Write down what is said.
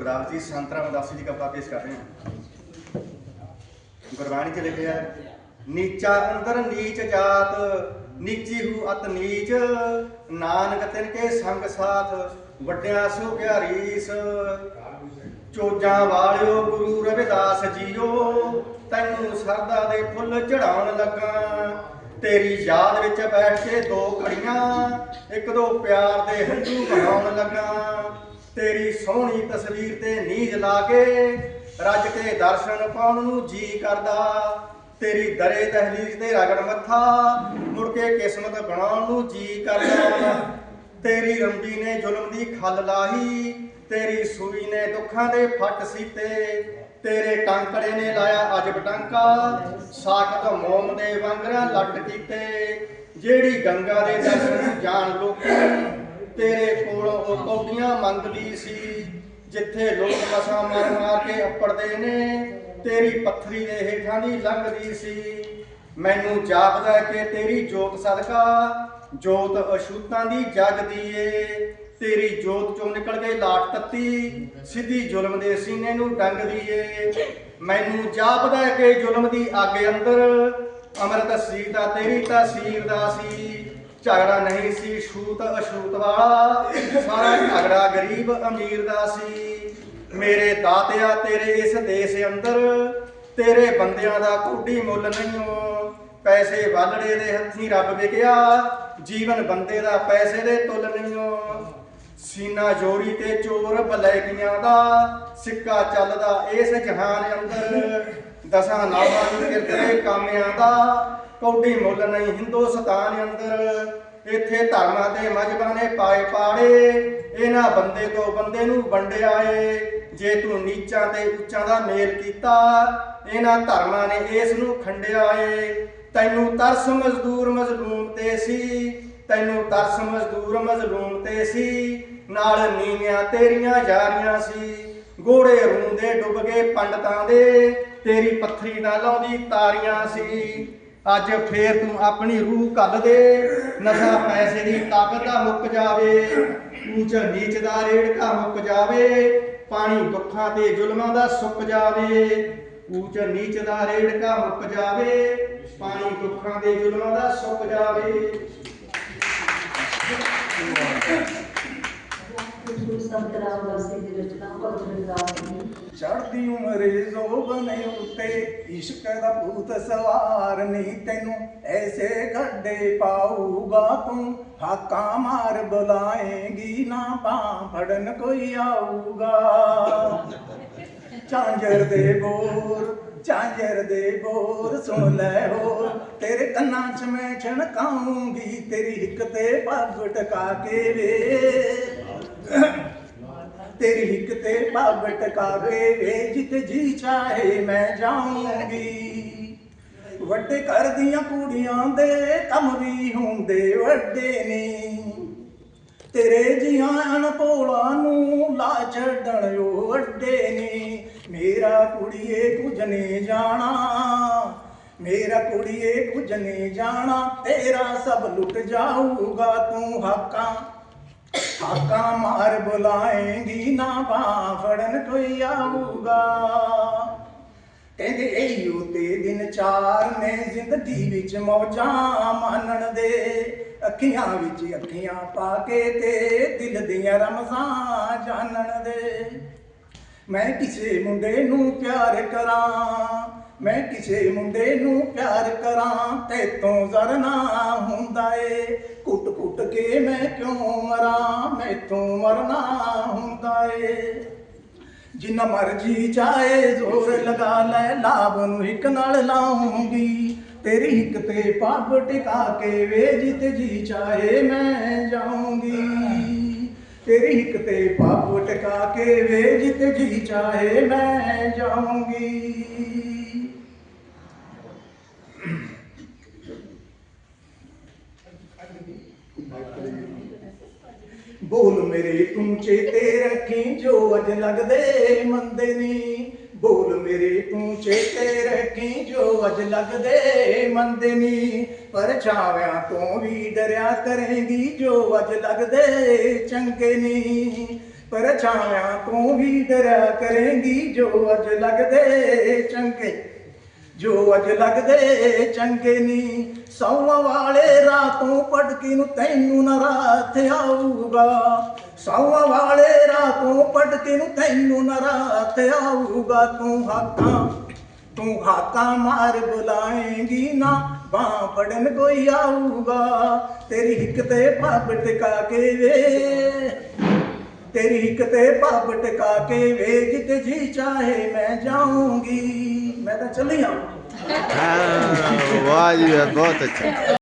ਗੁਰਦਾਸ ਜੀ ਸੰਤ ਰਾਮਦਾਸ ਜੀ ਦੀ ਕਵਿਤਾ ਪੇਸ਼ ਕਰ ਰਹੇ ਹਾਂ। ਗੁਰਬਾਣੀ 'ਚ ਲਿਖਿਆ ਹੈ, ਨੀਚਾ ਅੰਦਰ ਨੀਚੀ ਹੂ ਅਤ ਨੀਚ ਨਾਨਕ ਤਿਨ ਕੇ ਸੰਗ ਸਾਥ ਵੱਡਿਆ ਸੋ ਕਿਆ ਚੋਜਾਂ ਵਾਲਿਓ ਗੁਰੂ ਰਵਿਦਾਸ ਜੀਓ ਤੈਨੂੰ ਸਰਦਾ ਦੇ ਫੁੱਲ ਚੜਾਉਣ ਲੱਗਾ ਤੇਰੀ ਯਾਦ ਵਿੱਚ ਬੈਠ ਕੇ ਦੋ ਘੜੀਆਂ ਇੱਕ ਦੋ ਪਿਆਰ ਦੇ ਹੰਝੂ ਬਹਾਉਣ ਲੱਗਾ ਤੇਰੀ ਸੋਹਣੀ ਤਸਵੀਰ ਤੇ ਨੀਜ ਲਾ ਕੇ ਰੱਜ ਕੇ ਦਰਸ਼ਨ ਪਾਉਣ ਨੂੰ ਜੀ ਕਰਦਾ। ਤੇਰੀ ਦਰੇ ਦਹਲੀਜ਼ ਤੇ ਰਗੜ ਮੱਥਾ ਮੁੜ ਕੇ ਕਿਸਮਤ ਬਣਾਉਣ ਨੂੰ ਜੀ ਕਰਦਾ। ਤੇਰੀ ਰੰਬੀ ਨੇ ਜ਼ੁਲਮ ਦੀ ਖੱਲ ਲਾਹੀ, ਤੇਰੀ ਸੂਈ ਨੇ ਦੁੱਖਾਂ ਦੇ ਫੱਟ ਸੀਤੇ। ਤੇਰੇ ਟਾਂਕੜੇ ਨੇ ਲਾਇਆ ਅਜਬ ਟਾਂਕਾ, ਸਾਖਤ ਮੋਮ ਦੇ ਵਾਂਗਰਾਂ ਲੱਟ ਕੀਤੇ। ਜਿਹੜੀ ਗੰਗਾ ਦੇ ਦਰਸ਼ਨ ਜਾਣ ਲੋਕੀ ਤੇਰੇ ਕੋਲੋਂ ਉਹ ਕੌਡੀਆਂ ਮੰਗਦੀ ਸੀ, ਜਿੱਥੇ ਲੋਕ ਮਸਾ ਮਾਰ ਮਾਰ ਕੇ ਅੱਪੜਦੇ ਨੇ। ਤੇਰੀ ਪੱਥਰੀ ਦੇ ਹੇਠਾਂ ਦੀ ਲੰਘਦੀ ਸੀ। ਮੈਨੂੰ ਜਾਪਦਾ ਹੈ ਕਿ ਤੇਰੀ ਜੋਤ ਸਦਕਾ, ਜੋਤ ਅਸ਼ੁੱਤਾਂ ਦੀ ਜਗਦੀ ਏ ਤੇਰੀ ਜੋਤ ਚੋਂ ਨਿਕਲ ਕੇ ਲਾਟ ਤੱਤੀ, ਸਿੱਧੀ ਜ਼ੁਲਮ ਦੇ ਸੀਨੇ ਨੂੰ ਡੰਗਦੀ ਏ ਮੈਨੂੰ ਜਾਪਦਾ ਹੈ ਕਿ ਜ਼ੁਲਮ ਦੀ ਅੱਗ ਅੰਦਰ, ਅੰਮ੍ਰਿਤ ਸੀਤਾ ਤੇਰੀ ਤਸੀਰ ਦਾ ਸੀ। ਝਗੜਾ ਨਹੀਂ ਸੀ, ਛੂਤ ਅਛੂਤ ਵਾਲਾ। ਸਾਰਾ ਝਗੜਾ ਗਰੀਬ ਅਮੀਰ ਦਾ ਸੀ। ਮੇਰੇ ਦਾਤਿਆ ਤੇਰੇ ਇਸ ਦੇਸ਼ ਅੰਦਰ, ਤੇਰੇ ਬੰਦਿਆਂ ਦਾ ਕੁੱਡੀ ਮੁੱਲ ਨਹੀਂਓ ਪੈਸੇ ਵਾਲੜੇ ਦੇ ਹੱਥੀਂ ਰੱਬ ਵਿਕਿਆ, ਜੀਵਨ ਬੰਦੇ ਦਾ ਪੈਸੇ ਦੇ ਤੁੱਲ ਨਹੀਂਓ ਸੀਨਾ ਜੋਰੀ ਤੇ ਚੋਰ ਬਲੈਕੀਆਂ ਦਾ, ਸਿੱਕਾ ਚੱਲਦਾ ਇਸ ਜਹਾਨ ਅੰਦਰ। ਦਸਾਂ ਨਾਵਾਂ ਨੂੰ ਕਿਰਤੇ ਕਾਮਿਆਂ ਦਾ ਕੌਡੀ ਮੁੱਲ ਨਹੀਂ, ਹਿੰਦੁਸਤਾਨ ਅੰਦਰ ਇੱਥੇ ਧਰਮਾਂ ਤੇ ਮਜਬਾਂ ਨੇ ਪਾਏ ਪਾੜੇ, ਇਹਨਾਂ ਬੰਦੇ ਤੋਂ ਬੰਦੇ ਨੂੰ ਵੰਡਿਆ ਏ ਜੇ ਤੂੰ ਨੀਚਾਂ ਤੇ ਉੱਚਾਂ ਦਾ ਮੇਲ ਕੀਤਾ, ਇਹਨਾਂ ਧਰਮਾਂ ਨੇ ਇਸ ਨੂੰ ਖੰਡਿਆ ਏ ਤੈਨੂੰ ਤਰਸ ਮਜ਼ਦੂਰ ਮਜ਼ਲੂਮ ਤੇ ਸੀ, ਤੈਨੂੰ ਤਰਸ ਮਜ਼ਦੂਰ ਮਜ਼ਲੂਮ ਤੇ ਸੀ, ਨਾਲ ਨੀਵੀਆਂ ਤੇਰੀਆਂ ਜਾਰੀਆਂ ਸੀ। ਗੋੜੇ ਰੂੰਦੇ ਡੁੱਬ ਗਏ ਪੰਡਤਾਂ ਦੇ, ਤੇਰੀ ਪੱਥਰੀ ਨਾਲ ਲਾਉਂਦੀ ਤਾਰੀਆਂ ਸੀ। ਅੱਜ ਫੇਰ ਤੂੰ ਆਪਣੀ ਰੂਹ ਕੱਲ ਦੇ। ਨਸ਼ਾ ਪੈਸੇ ਦੀ ਤਾਕਤ ਦਾ ਮੁੱਕ ਜਾਵੇ। ਉੱਚ ਨੀਚ ਦਾ ਰੇੜਕਾ ਮੁੱਕ ਜਾਵੇ। ਪਾਣੀ ਦੁੱਖਾਂ ਤੇ ਜ਼ੁਲਮਾਂ ਦਾ ਸੁੱਕ ਜਾਵੇ। ਉੱਚ ਨੀਚ ਦਾ ਰੇੜਕਾ ਮੁੱਕ ਜਾਵੇ। ਪਾਣੀ ਦੁੱਖਾਂ ਦੇ ਜ਼ੁਲਮਾਂ ਦਾ ਸੁੱਕ ਜਾਵੇ। ਗੁਰੂ ਸੰਤ ਦੀ ਰਚਨਾ ਭਗਤ ਰਵਿਦਾਸ ਚੜਦੀ ਉਮਰੇ ਜ਼ੋਬਨ ਉੱਤੇ, ਇਸ਼ਕ ਦਾ ਭੂਤ ਸਵਾਰ ਨਹੀਂ ਤੈਨੂੰ, ਐਸੇ ਗੱਡੇ ਪਾਊਗਾ ਤੂੰ, ਹਾਕਾਂ ਮਾਰ ਬੁਲਾਏਗੀ ਨਾ ਬਾਹ ਫੜਨ ਕੋਈ ਆਊਗਾ। ਚਾਂਜਰ ਦੇ ਬੋਰ ਚਾਂਜਰ ਦੇ ਬੋਰ, ਸੁਣ ਲੈ ਹੋ ਤੇਰੇ ਕੰਨਾਂ 'ਚ ਮੈਂ ਛਣਕਾਉਂਗੀ, ਤੇਰੀ ਹਿੱਕ ਤੇ ਪੱਗ ਟਕਾ ਕੇ ਵੇ। ਤੇਰੀ ਹਿੱਕ ਤੇ ਪੱਗ ਟਕਾ ਵੇ, ਜਿੱਥੇ ਜੀ ਚਾਹੇ ਮੈਂ ਜਾਊਂਗੀ। ਵੱਡੇ ਘਰ ਦੀਆਂ ਕੁੜੀਆਂ ਦੇ ਕੰਮ ਵੀ ਹੁੰਦੇ ਵੱਡੇ ਨੇ। ਤੇਰੇ ਜੀਆਂ ਅਨਪੋਲਾਂ ਨੂੰ ਲਾ ਛੱਡਣ ਉਹ ਵੱਡੇ ਨੇ। ਮੇਰਾ ਕੁੜੀਏ ਕੁਝ ਨੇ ਜਾਣਾ, ਮੇਰਾ ਕੁੜੀਏ ਕੁਝ ਨੇ ਜਾਣਾ, ਤੇਰਾ ਸਭ ਲੁੱਟ ਜਾਊਗਾ ਤੂੰ ਹਾਕਾਂ। ਹਾਕਾਂ ਮਾਰ ਬੁਲਾਏਂਗੀ ਨਾ ਬਾਂਹ ਫੜਨ ਕੋਈ ਆਊਗਾ। ਕਹਿੰਦੇ ਇਹੋ ਤੇ ਦਿਨ ਚਾਰ ਨੇ ਜ਼ਿੰਦਗੀ ਵਿੱਚ ਮੌਜਾਂ ਮਾਣਨ ਦੇ। ਅੱਖੀਆਂ ਵਿੱਚ ਅੱਖੀਆਂ ਪਾ ਕੇ ਤੇ ਦਿਲ ਦੀਆਂ ਰਮਜ਼ਾਂ ਜਾਣਨ ਦੇ। ਮੈਂ ਕਿਸੇ ਮੁੰਡੇ ਨੂੰ ਪਿਆਰ ਕਰਾਂ। ਮੈਂ ਕਿਸੇ ਮੁੰਡੇ ਨੂੰ ਪਿਆਰ ਕਰਾਂ ਤੇ ਤੋਂ ਜ਼ਰਨਾ ਹੁੰਦਾ ਏ। ਕੁੱਟ ਕੁੱਟ ਕੇ ਮੈਂ ਕਿਉਂ ਮਰਾਂ, ਮੈਂ ਤੋਂ ਮਰਨਾ ਹੁੰਦਾ ਏ। ਜਿੰਨਾ ਮਰਜ਼ੀ ਚਾਹੇ ਜ਼ੋਰ ਲਗਾ ਲੈ, ਲਾਭ ਨੂੰ ਇੱਕ ਨਾਲ ਲਾਉਂਗੀ। ਤੇਰੀ ਇੱਕ ਤੇ ਪੱਗ ਟਿਕਾ ਕੇ ਵੇ, ਜਿੱਤ ਜੀ ਚਾਹੇ ਮੈਂ ਜਾਊਂਗੀ। ਤੇਰੀ ਇੱਕ ਤੇ ਪੱਗ ਟਿਕਾ ਕੇ ਵੇ, ਜਿੱਤ ਜੀ ਚਾਹੇ ਮੈਂ ਜਾਊਂਗੀ ਬੋਲ ਮੇਰੇ ਤੂੰ ਚੇਤੇ ਰੱਖੀ, ਜੋ ਅਜ ਲੱਗਦੇ ਮੰਦੇ ਨੀ। ਬੋਲ ਮੇਰੇ ਤੂੰ ਚੇਤੇ ਰੱਖੀ, ਜੋ ਅਜ ਲੱਗਦੇ ਮੰਦੇ ਨੀ। ਪਰਛਾਵਿਆਂ ਤੋਂ ਵੀ ਡਰਿਆ ਕਰੇਗੀ, ਜੋ ਅਜ ਲੱਗਦੇ ਚੰਗੇ ਨੀ। ਪਰਛਾਵਿਆਂ ਤੋਂ ਵੀ ਡਰਿਆ ਕਰੇਂਗੀ, ਜੋ ਅਜ ਲੱਗਦੇ ਚੰਗੇ। ਜੋ ਅਜ ਲੱਗਦੇ ਚੰਗੇ ਨੀ, ਸੌਵਾਂ ਵਾਲੇ ਰਾਤੋਂ ਪਟਕੀ ਨੂੰ ਤੈਨੂੰ ਨਾ ਰਾਤ ਆਊਗਾ। ਸੌਵਾਂ ਵਾਲੇ ਰਾਤੋਂ ਪਟਕੀ ਨੂੰ ਤੈਨੂੰ ਨਾ ਰਾਤ ਆਊਗਾ। ਤੂੰ ਹਾਕਾਂ ਤੂੰ ਹਾਕਾਂ ਮਾਰ ਬੁਲਾਏਂਗੀ ਨਾ, ਬਾਹ ਫੜਨ ਕੋਈ ਆਊਗਾ। ਤੇਰੀ ਹਿੱਕ ਤੇ ਪੱਬ ਟਿਕਾ ਕੇ ਵੇ, ਤੇਰੀ ਹਿੱਕ ਤੇ ਪੱਬ ਟਿਕਾ ਕੇ ਵੇ ਜਿੱਤੇ ਜੀ ਚਾਹੇ ਮੈਂ ਜਾਊਂਗੀ। ਮੈਂ ਤਾਂ ਚੱਲੀ ਹਾਂ। ਹਾਂ ਵਾਹ ਜੀ ਵਾਹ ਬਹੁਤ ਅੱਛਾ।